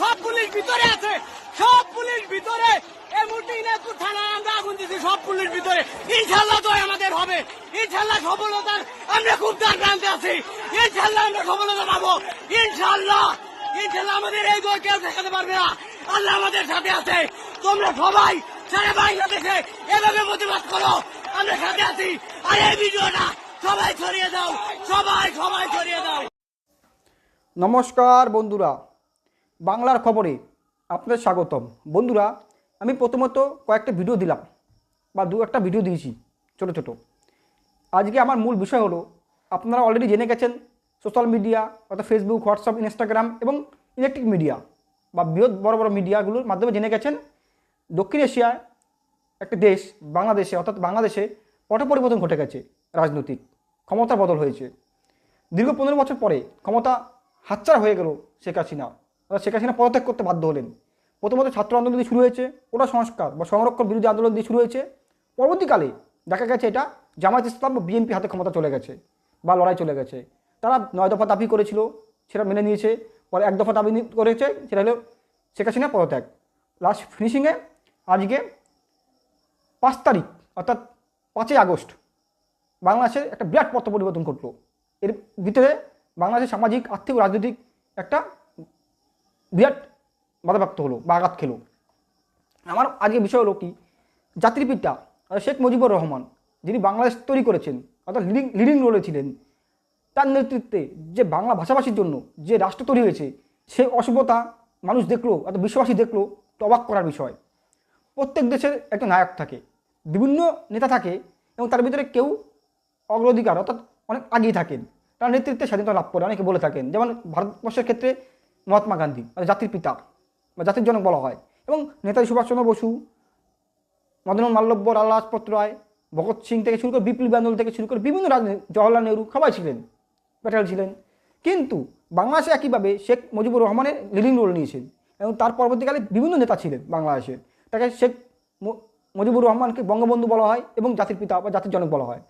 সব পুলিশ ভিতরে আছে সব পুলিশ ভিতরে। এই মুহূর্তে ইনায়তপুর থানায় আমরা আগুন দিছি সব পুলিশ ভিতরে। ইনশাল্লাহ জয় আমাদের হবে। ইনশাল্লাহ সফলতার আমরা খুব দ্বার প্রান্তে আছি। ইনশাল্লাহ আমরা সফলতা পাবো। ইনশাল্লাহ ইনশাল্লাহ আমাদের এই জয় কেউ ঠেকাতে পারবে না। আল্লাহ আমাদের সাথে আছে। তোমরা সবাই সারা বাংলাদেশে এভাবে প্রতিবাদ করো। আমরা সাথে আছি। আর এই ভিডিওটা সবাই ছড়িয়ে দাও। সবাই সবাই ছড়িয়ে দাও। নমস্কার বন্ধুরা। বাংলার খবরে আপনাদের স্বাগতম। বন্ধুরা আমি প্রথমত কয়েকটা ভিডিও দিলাম, বা দু একটা ভিডিও দিয়েছি, ছোট ছোট। আজকে আমার মূল বিষয় হলো, আপনারা অলরেডি জেনে গেছেন সোশ্যাল মিডিয়া অর্থাৎ ফেসবুক হোয়াটসঅ্যাপ ইনস্টাগ্রাম এবং ইলেকট্রিক মিডিয়া বা বৃহৎ বড় বড় মিডিয়াগুলোর মাধ্যমে জেনে গেছেন, দক্ষিণ এশিয়ায় একটা দেশ, বাংলাদেশে, অর্থাৎ বাংলাদেশে পট পরিবর্তন ঘটে গেছে, রাজনৈতিক ক্ষমতার বদল হয়েছে। দীর্ঘ পনেরো বছর পরে ক্ষমতা হাতছাড়া হয়ে গেল শেখ হাসিনা, অর্থাৎ শেখ হাসিনা পদত্যাগ করতে বাধ্য হলেন। প্রথমত ছাত্র আন্দোলন দিয়ে শুরু হয়েছে ওটা সংস্কার বা সংরক্ষণ বিরোধী আন্দোলন দিয়ে শুরু হয়েছে। পরবর্তীকালে দেখা গেছে এটা জামায়াত ইসলাম বা বিএনপি হাতে ক্ষমতা চলে গেছে বা লড়াই চলে গেছে। তারা নয় দফা দাবি করেছিল, সেটা মেনে নিয়েছে, পরে এক দফা দাবি করেছে, সেটা হলো শেখ হাসিনা পদত্যাগ। লাস্ট ফিনিশিংয়ে আজকে পাঁচ তারিখ, অর্থাৎ পাঁচই আগস্ট বাংলাদেশের একটা বিরাট পথ পরিবর্তন ঘটলো। এর ভিতরে বাংলাদেশের সামাজিক, আর্থিক রাজনৈতিক একটা বিরাট বাধাপ্রাপ্ত হলো বা আঘাত খেলো। আমার আজকে বিষয় হলো কি জাতির পিতা শেখ মুজিবুর রহমান, যিনি বাংলাদেশ তৈরি করেছেন, অর্থাৎ লিডিং লিডিং রোলে ছিলেন, তার নেতৃত্বে যে বাংলা ভাষাভাষীর জন্য যে রাষ্ট্র তৈরি হয়েছে, সেই অসভ্যতা মানুষ দেখল, অর্থাৎ বিশ্ববাসী দেখল, তো অবাক করার বিষয়। প্রত্যেক দেশের একটা নায়ক থাকে, বিভিন্ন নেতা থাকে, এবং তার ভিতরে কেউ অগ্রাধিকার, অর্থাৎ অনেক আগেই থাকেন। তার নেতৃত্বে স্বাধীনতা লাভ করে অনেকে বলে থাকেন, যেমন ভারতবর্ষের ক্ষেত্রে মহাত্মা গান্ধী জাতির পিতা বা জাতির জনক বলা হয়। এবং নেতাজি সুভাষচন্দ্র বসু মদন মাল্লব্য লাল লাজপত রায় ভগৎ সিং থেকে শুরু করে বিপ্লবী আন্দোলন থেকে শুরু করে বিভিন্ন রাজনীতি জওয়াহরলাল নেহরু সবাই ছিলেন প্যাটেল ছিলেন। কিন্তু বাংলাদেশে একইভাবে শেখ মুজিবুর রহমানের লিডিং রোল নিয়েছেন এবং তার পরবর্তীকালে বিভিন্ন নেতা ছিলেন বাংলাদেশে। তাকে শেখ মুজিবুর রহমানকে বঙ্গবন্ধু বলা হয় এবং জাতির পিতা বা জাতির জনক বলা হয়।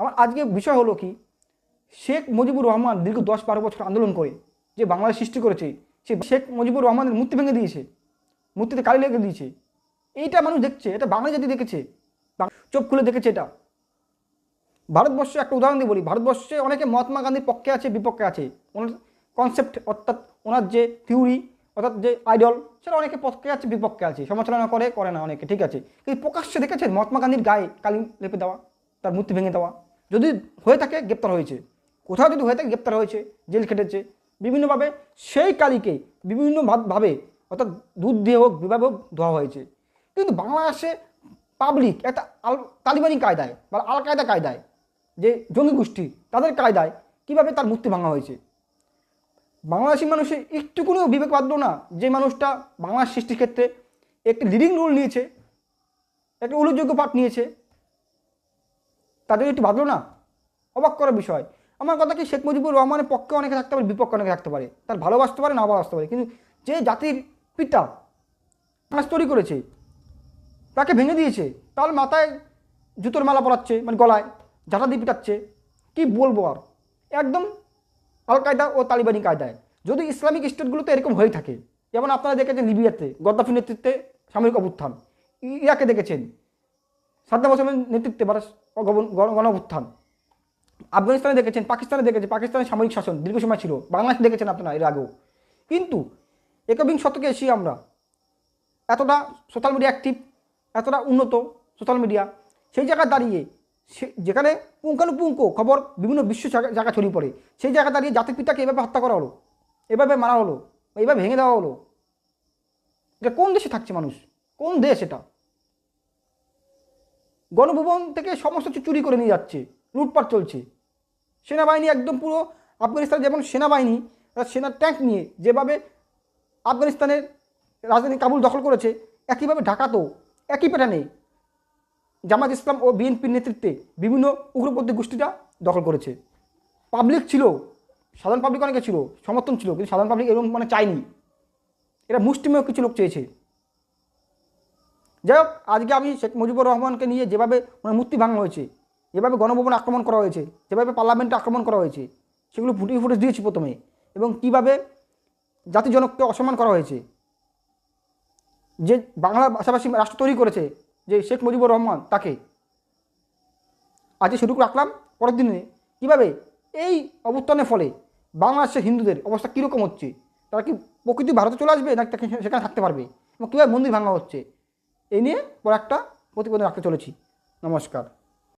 আমার আজকে বিষয় হলো কি, শেখ মুজিবুর রহমান দীর্ঘ দশ বারো বছর আন্দোলন করে যে বাংলাদেশ সৃষ্টি করেছে সে শেখ মুজিবুর রহমানের মূর্তি ভেঙে দিয়েছে। মূর্তিতে কালি লেগে দিয়েছে। এইটা মানুষ দেখছে, এটা বাংলা জাতি দেখেছে। চোখ খুলে দেখেছে এটা। ভারতবর্ষে একটা উদাহরণ দিয়ে বলি, ভারতবর্ষে অনেকে মহাত্মা গান্ধীর পক্ষে আছে, বিপক্ষে আছে। ওনার কনসেপ্ট অর্থাৎ ওনার যে থিওরি অর্থাৎ যে আইডল সেটা অনেকে পক্ষে আছে, বিপক্ষে আছে। সমালোচনা করে করে না অনেকে, ঠিক আছে। কিন্তু প্রকাশ্যে দেখেছেন মহাত্মা গান্ধীর গায়ে কালি লেপে দেওয়া, তার মূর্তি ভেঙে দেওয়া। যদি হয়ে থাকে, গ্রেপ্তার হয়েছে। কোথাও যদি হয়ে থাকে, গ্রেপ্তার হয়েছে, জেল খেটেছে। বিভিন্নভাবে সেই কালিকে বিভিন্ন ভাব- ভাবে অর্থাৎ দুধ দিয়ে হোক বিভাবে হোক, ধোয়া হয়েছে। কিন্তু বাংলাদেশে পাবলিক একটা আল, তালিবানি কায়দায় বা আল কায়দা কায়দায় যে জঙ্গি গোষ্ঠী, তাদের কায়দায় কীভাবে তার মূর্তি ভাঙা হয়েছে? বাংলাদেশি মানুষের একটুকুনিও বিবেক বাঁধলো না যে মানুষটা বাংলার সৃষ্টির ক্ষেত্রে একটি লিডিং রোল নিয়েছে, একটি উল্লেখযোগ্য পাঠ নিয়েছে। তাদের একটু বাঁধলো না? অবাক করার বিষয়। আমার কথা কি শেখ মুজিবুর রহমানের পক্ষে অনেকে থাকতে পারে, বিপক্ষে অনেকে থাকতে পারে? তার ভালোবাসতে পারে, না ভালোবাসতে পারে। কিন্তু যে জাতির পিতা সমাজ তৈরি করেছে, তাকে ভেঙে দিয়েছে, তার মাথায় জুতোর মালা পরাচ্ছে মানে গলায় ঝাঁটা দিয়ে পিটাচ্ছে, কী বলব আর? একদম আল কায়দা ও তালিবানি কায়দায়। যদি ইসলামিক স্টেটগুলোতে এরকম হয়ে থাকে, যেমন আপনারা দেখেছেন লিবিয়াতে গদ্দাফি নেতৃত্বে সামরিক অভ্যুত্থান ইরাকে দেখেছেন, সাদ্দাম হোসেনের নেতৃত্বে গণ- গণ অভ্যুত্থান আফগানিস্তানে দেখেছেন, পাকিস্তানে দেখেছেন, পাকিস্তানের সামরিক শাসন দীর্ঘ সময় ছিল, বাংলাদেশে দেখেছেন আপনারা এর আগেও। কিন্তু একবিং শতকে এসি আমরা এতটা সোশ্যাল মিডিয়া অ্যাক্টিভ এতটা উন্নত সোশ্যাল মিডিয়া সেই জায়গায় দাঁড়িয়ে সে যেখানে পুঙ্খানুপুঙ্খ খবর বিভিন্ন বিশ্ব জায়গা- ছড়িয়ে পড়ে, সেই জায়গায় দাঁড়িয়ে জাতির পিতাকে এভাবে হত্যা করা হলো, এভাবে মারা হলো এইভাবে ভেঙে দেওয়া হলো। এটা কোন দেশে থাকছে মানুষ? কোন দেশ এটা? গণভবন থেকে সমস্ত কিছু চুরি করে নিয়ে যাচ্ছে, লুটপাট চলছে। সেনাবাহিনী একদম পুরো আফগানিস্তান যেমন সেনাবাহিনী সেনার ট্যাঙ্ক নিয়ে যেভাবে আফগানিস্তানের রাজধানী কাবুল দখল করেছে, একইভাবে ঢাকাতেও, একই প্যাটার্নে জামাত ইসলাম ও বিএনপির নেতৃত্বে বিভিন্ন উগ্রপন্থী গোষ্ঠীটা দখল করেছে। পাবলিক ছিল, সাধারণ পাবলিক অনেকে ছিল, সমর্থন ছিল, কিন্তু সাধারণ পাবলিক এরকম মানে চায়নি। এরা মুষ্টিমেয় কিছু লোক চেয়েছে। যাই হোক, আজকে আমি শেখ মুজিবুর রহমানকে নিয়ে যেভাবে মানে মূর্তি ভাঙা হয়েছে যেভাবে গণভবন আক্রমণ করা হয়েছে, যেভাবে পার্লামেন্টে আক্রমণ করা হয়েছে, সেগুলো ফুটিয়ে ফুটেজ দিয়েছি প্রথমে। এবং কীভাবে জাতি জনককে অসম্মান করা হয়েছে, যে বাংলা ভাষাভাষী রাষ্ট্র তৈরি করেছে, যে শেখ মুজিবুর রহমান তাকে। আজকে শুরু রাখলাম, পরের দিনে কীভাবে এই অবস্থানের ফলে বাংলাদেশের হিন্দুদের অবস্থা কীরকম হচ্ছে, তারা কি প্রকৃতি ভারতে চলে আসবে নাকি তাকে সেখানে থাকতে পারবে, এবং কীভাবে মন্দির ভাঙা হচ্ছে এই নিয়ে পর একটা প্রতিবেদন রাখতে চলেছি। নমস্কার।